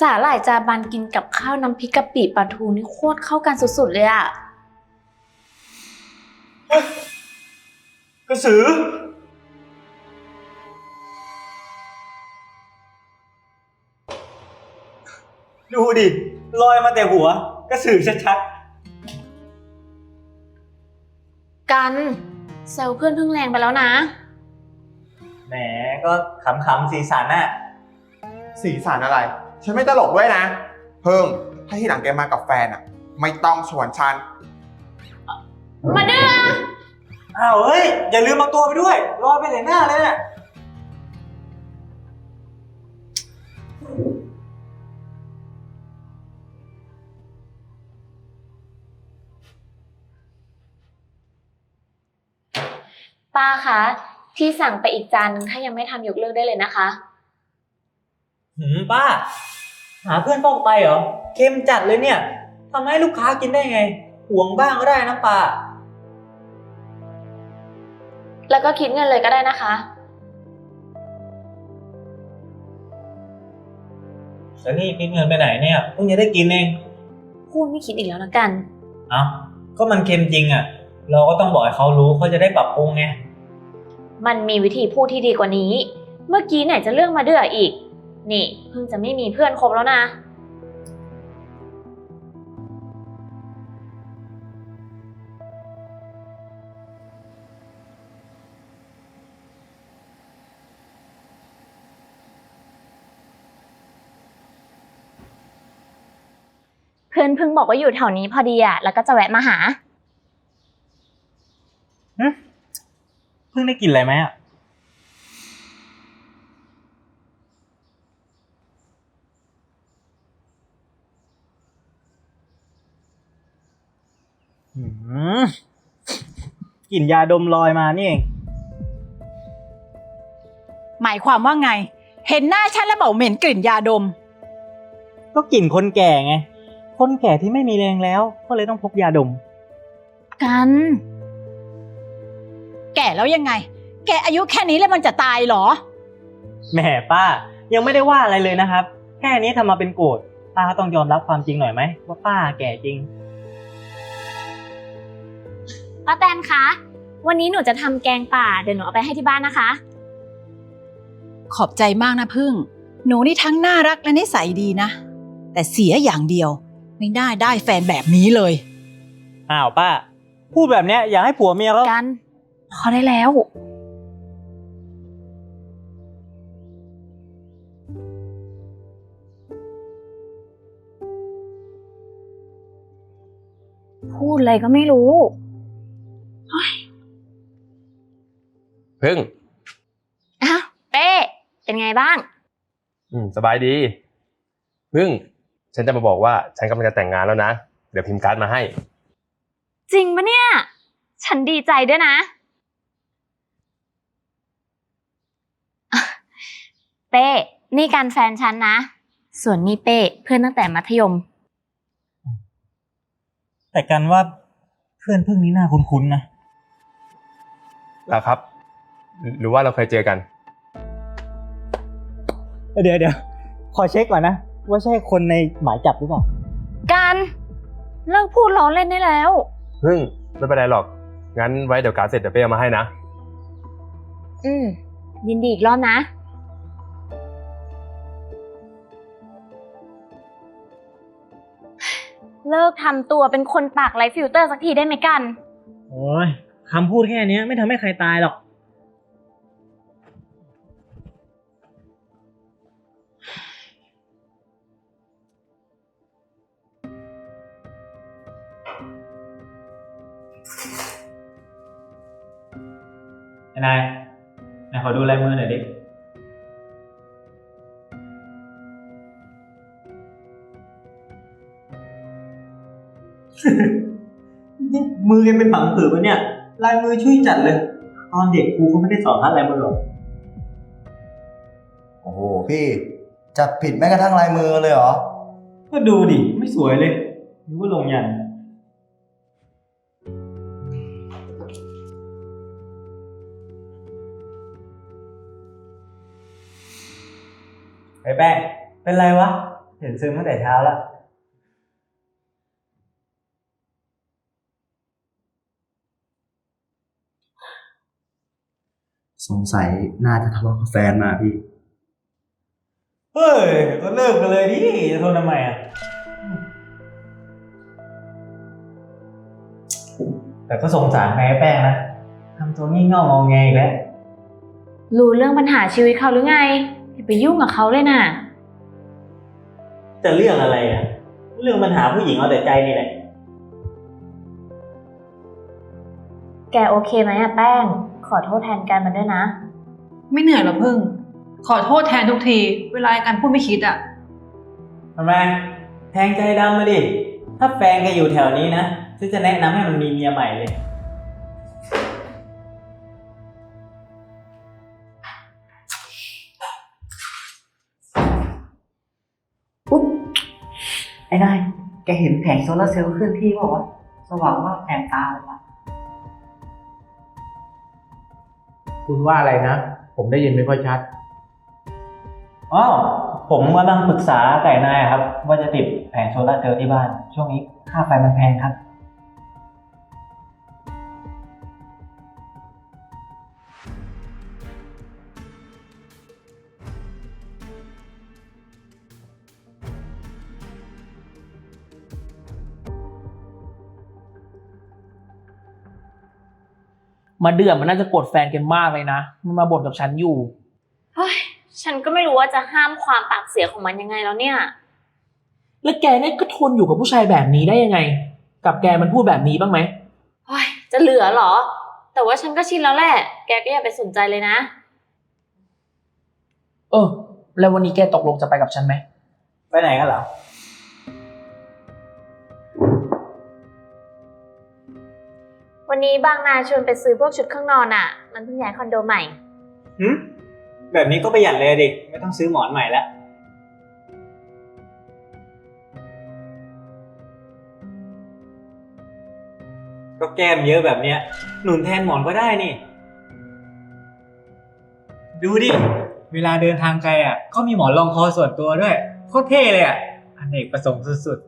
สาหร่ายจาบันกินกับข้าวน้ำพริกกะปิปลาทูนี่โคตรเข้ากันสุดๆเลยอะกระสือ ดูดิลอยมาแต่หัว กระสือชัดกันเซลเพื่อนเพิ่งแรงไปแล้วนะๆแหมก็ขำๆสีสันน่ะ สีสันอะไร ฉันไม่ตลกด้วยนะ เพิ่งถ้าที่หลังแกมากับแฟนอะ ไม่ต้องชวนฉัน มาเดืออ้าวเฮ้ย อย่าลืมเอาตัวไปด้วยลอยไปไหนหน้าเลยน่ะป้าคะ ที่สั่งไปอีกจานนึงถ้ายังไม่ทำยกเลิกได้เลยนะคะ หืมป้า หาเพื่อนฟอกไตเหรอ เค็มจัดเลยเนี่ยทำให้ลูกค้ากินได้ไง ห่วงบ้างก็ได้นะป้า แล้วก็คิดเงินเลยก็ได้นะคะ แล้วนี่คิดเงินไปไหนเนี่ยเพิ่งจะได้กินเอง พูดไม่คิดอีกแล้วนะกัน เอ้าก็มันเค็มจริงอะ เราก็ต้องบอกให้เขารู้เขาจะได้ปรับปรุงไง มันมีวิธีพูดที่ดีกว่านี้ เมื่อกี้ไหนจะเรื่องมาเดืออีก นี่เพิ่งจะไม่มีเพื่อนคบแล้วนะ เพื่อนเพิ่งบอกว่าอยู่แถวนี้พอดีอะแล้วก็จะแวะมาหา เพิ่งได้กินอะไรไหมอะ กลิ่นยาดมลอยมานี่เองหมายความว่าไง เห็นหน้าฉันแล้วบอกเหม็นกลิ่นยาดม ก็กลิ่นคนแก่ไง คนแก่ที่ไม่มีแรงแล้ว ก็เลยต้องพกยาดม กัน แก่แล้วยังไง แกอายุแค่นี้แล้วมันจะตายเหรอ แหมป้า ยังไม่ได้ว่าอะไรเลยนะครับ แค่นี้ทำมาเป็นโกรธป้าก็ต้องยอมรับความจริงหน่อยไหมว่าป้าแก่จริง ป้าแตนคะ วันนี้หนูจะทำแกงป่า เดี๋ยวหนูเอาไปให้ที่บ้านนะคะ ขอบใจมากนะพึ่ง หนูนี่ทั้งน่ารักและนิสัยดีนะ แต่เสียอย่างเดียว ไม่ได้ได้แฟนแบบนี้เลย อ้าวป้า พูดแบบเนี้ยอยากให้ผัวเมียเขากัน พอได้แล้ว พูดอะไรก็ไม่รู้ พึ่งอ้าวเป้เป็นไงบ้าง อืมสบายดี พึ่ง ฉันจะมาบอกว่าฉันกำลังจะแต่งงานแล้วนะ เดี๋ยวพิมพ์การ์ดมาให้ จริงปะเนี่ย ฉันดีใจด้วยนะอะเป้นี่การแฟนฉันนะ ส่วนนี่เป้เพื่อนตั้งแต่มัธยม แต่กันว่าเพื่อนพึ่งนี้น่าคุ้นๆนะแล้วครับ หรือว่าเราเคยเจอกัน เดี๋ยวเดี๋ยวขอเช็คก่อนนะ ว่าใช่คนในหมายจับหรือเปล่า กันเลิกพูดล้อเล่นได้แล้ว พึ่งไม่เป็นไรหรอก งั้นไว้เดี๋ยวการ์ดเสร็จเดี๋ยวเป้เอามาให้นะ อืม ยินดีอีกรอบนะ เลิกทำตัวเป็นคนปากไร้ฟิลเตอร์สักทีได้ไหมกัน โอ้ยคำพูดแค่เนี้ยไม่ทำให้ใครตายหรอก นายนายขอดูลายมือหน่อยดินี่มือยังเป็นผังผืดปะเนี่ย ลายมือช่วยจัดเลย ตอนเด็กครูเขาไม่ได้สอนพัดลายมือหรอกโอ้โหพี่ จับผิดแม้กระทั่งลายมือเลยเหรอ ก็ดูดิ ไม่สวยเลยนึกว่าลงยัน ไอ้แป้งเป็นไรวะ เห็นซึมตั้งแต่เช้าแล้ว สงสัยน่าจะทะเลาะกับแฟนมาพี่ เฮ้ย ก็เลิกกันเลยดิจะโทษทำไมอะ แต่ก็สงสารแม่แป้งนะทำตัวงี่เง่างองแงอีกแล้ว รู้เรื่องปัญหาชีวิตเขาหรือไง อย่าไปยุ่งกับเขาเลยน่ะจะเรื่องอะไรอะ เรื่องปัญหาผู้หญิงเอาแต่ใจนี่แหละ แกโอเคไหมอะแป้ง ขอโทษแทนกันมันด้วยนะ ไม่เหนื่อยหรอพึ่ง ขอโทษแทนทุกที เวลาการพูดไม่คิดอะทำไมแทงใจดำมาดิ ถ้าแฟนแกอยู่แถวนี้นะฉันจะแนะนำให้มันมีเมียใหม่เลย นายแกเห็นแผงโซลาร์เซลล์เคลื่อนที่บอกว่าวะสว่างว่าแผงตาเลยวะคุณว่าอะไรนะ ผมได้ยินไม่ค่อยชัด อ๋อผมกำลังปรึกษาไก่นายครับ ว่าจะติดแผงโซลาร์เซลล์ที่บ้าน ช่วงนี้ค่าไฟมันแพงครับ มาเดือมมันน่าจะกดแฟนกันมากเลยนะ มันมาบ่นกับฉันอยู่ เฮ้ยฉันก็ไม่รู้ว่าจะห้ามความปากเสียของมันยังไงแล้วเนี่ย แล้วแกเนี่ยก็ทนอยู่กับผู้ชายแบบนี้ได้ยังไง กับแกมันพูดแบบนี้บ้างไหมเฮ้ยจะเหลือเหรอ แต่ว่าฉันก็ชินแล้วแหละ แกก็อย่าไปสนใจเลยนะ เออ แล้ววันนี้แกตกลงจะไปกับฉันไหม ไปไหนกันเหรอ วันนี้บางนาชวนไปซื้อพวกชุดเครื่องนอนอะมันเพิ่งย้ายคอนโดใหม่ หืมแบบนี้ก็ประหยัดเลยดิ ไม่ต้องซื้อหมอนใหม่แล้วก็แก้มเยอะแบบเนี้ย หนุนแทนหมอนก็ได้นี่ ดูดิ เวลาเดินทางไกลอะ ก็มีหมอนรองคอส่วนตัวด้วย โคตรเท่เลยอะอเนกประสงค์สุด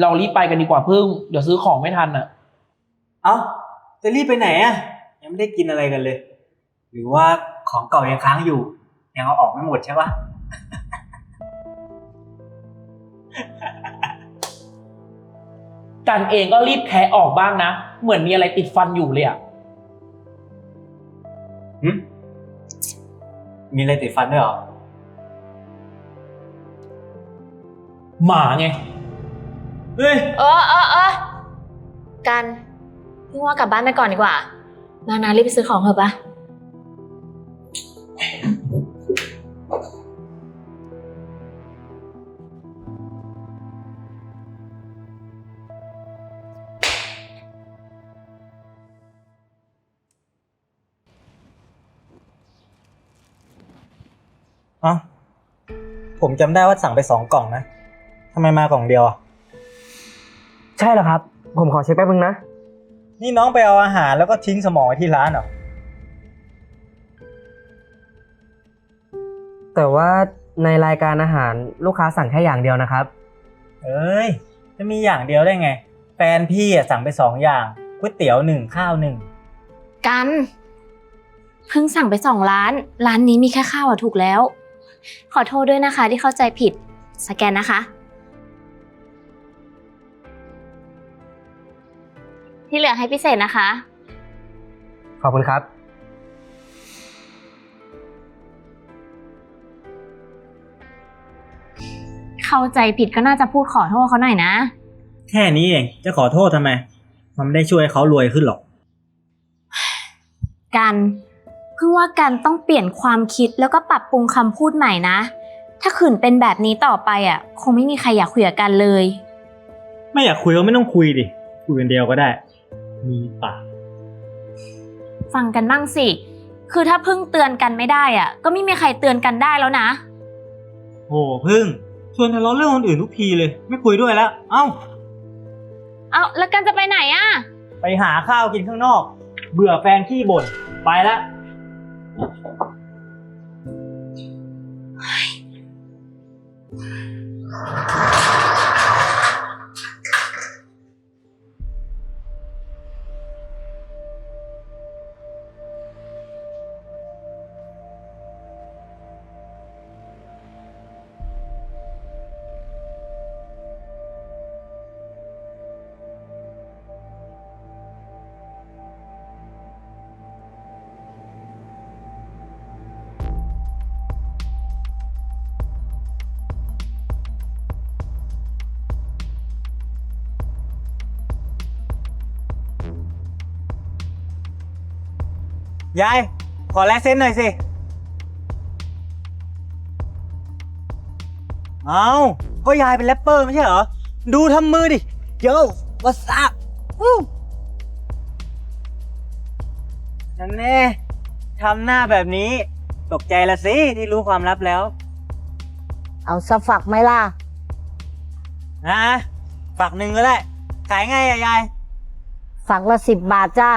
เรารีบไปกันดีกว่าพึ่งเดี๋ยวซื้อของไม่ทันอะๆเอ้าจะรีบไปไหนอะ ยังไม่ได้กินอะไรกันเลย หรือว่าของเก่ายังค้างอยู่ ยังเอาออกไม่หมดใช่ปะ กันเองก็รีบแคะออกบ้างนะ เหมือนมีอะไรติดฟันอยู่เลยอะ หึมีอะไรติดฟันด้วยเหรอ หมาไง เฮ้ย เออเออเออกันพี่ว่ากลับบ้านไปก่อนดีกว่าบางนารีบไปซื้อของเถอะปะเอ้าผมจำได้ว่าสั่งไปสองกล่องนะทำไมมากล่องเดียวอะ ใช่เหรอครับ ผมขอเช็คแป๊บนึงนะ นี่น้องไปเอาอาหารแล้วก็ทิ้งสมองไว้ที่ร้านเหรอ แต่ว่าในรายการอาหารลูกค้าสั่งแค่อย่างเดียวนะครับ เอ้ย จะมีอย่างเดียวได้ไง แฟนพี่อะสั่งไปสองอย่างก๋วยเตี๋ยวหนึ่งข้าวหนึ่งกันเพิ่งสั่งไปสองร้าน ร้านนี้มีแค่ข้าวอะถูกแล้ว ขอโทษด้วยนะคะที่เข้าใจผิด สแกนนะคะ ที่เหลือให้พิเศษนะคะ ขอบคุณครับ เข้าใจผิดก็น่าจะพูดขอโทษเขาหน่อยนะ แค่นี้เองจะขอโทษทำไม มันไม่ได้ช่วยเขารวยขึ้นหรอก กันเพิ่งว่ากันต้องเปลี่ยนความคิดแล้วก็ปรับปรุงคำพูดใหม่นะ ถ้าขืนเป็นแบบนี้ต่อไปอะ คงไม่มีใครอยากคุยกับกันเลย ไม่อยากคุยก็ไม่ต้องคุยดิ คุยกันเดียวก็ได้ มีปากฟังกันบ้างสิ คือถ้าเพิ่งเตือนกันไม่ได้อะ ก็ไม่มีใครเตือนกันได้แล้วนะ โอ้พึ่งชวนทะเลาะเรื่องคนอื่นทุกทีเลย ไม่คุยด้วยแล้ว เอ้า เอาแล้วกันจะไปไหนอะไปหาข้าวกินข้างนอก เบื่อแฟนขี้บ่นไปละ ยาย ขอลายเซ็นหน่อยสิ เอาก็ยายเป็นแรปเปอร์ไม่ใช่เหรอ ดูทำมือดิ โย่วัสอัพนั่นแน่ทำหน้าแบบนี้ ตกใจละสิ ที่รู้ความลับแล้ว เอาสฝักไหมล่ะ นะ ฝักหนึ่งก็ได้ ขายไงอะยาย ฝักละสิบบาทจ้า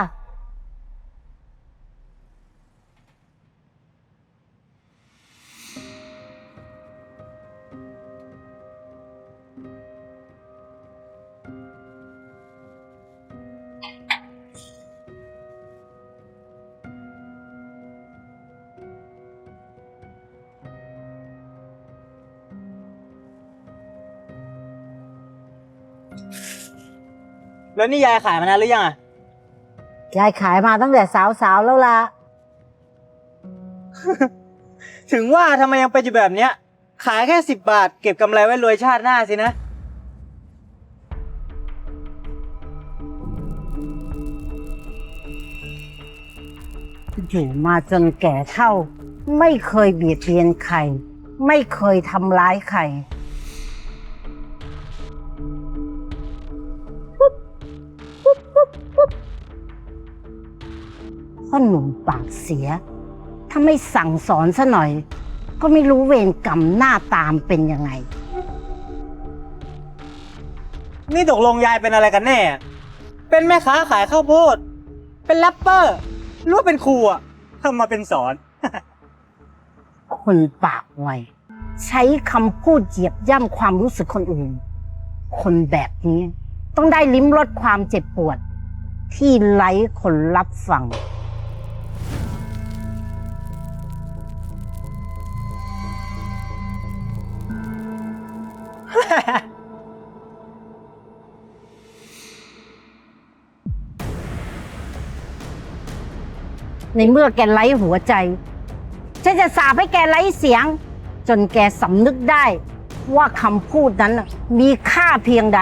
แล้วนี่ยายขายมานานหรือยังอะยายขายมาตั้งแต่สาวๆแล้วล่ะ ถึงว่าทำไมยังเป็นอยู่แบบเนี้ย ขายแค่สิบบาท เก็บกำไรไว้รวยชาติหน้าสินะ อยู่มาจนแก่เท่า ไม่เคยเบียดเบียนใคร ไม่เคยทำร้ายใคร พ่อหนุ่มปากเสีย ถ้าไม่สั่งสอนซะหน่อย ก็ไม่รู้เวรกรรมหน้าตามเป็นยังไง นี่ตกลงยายเป็นอะไรกันแน่ เป็นแม่ค้าขายข้าวโพด เป็นแรปเปอร์หรือว่าเป็นครูอะทำมาเป็นสอน คนปากไวใช้คำพูดเหยียบย่ำความรู้สึกคนอื่น คนแบบนี้ต้องได้ลิ้มรสความเจ็บปวด ที่ไร้คนรับฟัง ในเมื่อแกไร้หัวใจ ฉันจะสาปให้แกไร้เสียง จนแกสำนึกได้ ว่าคำพูดนั้นน่ะมีค่าเพียงใด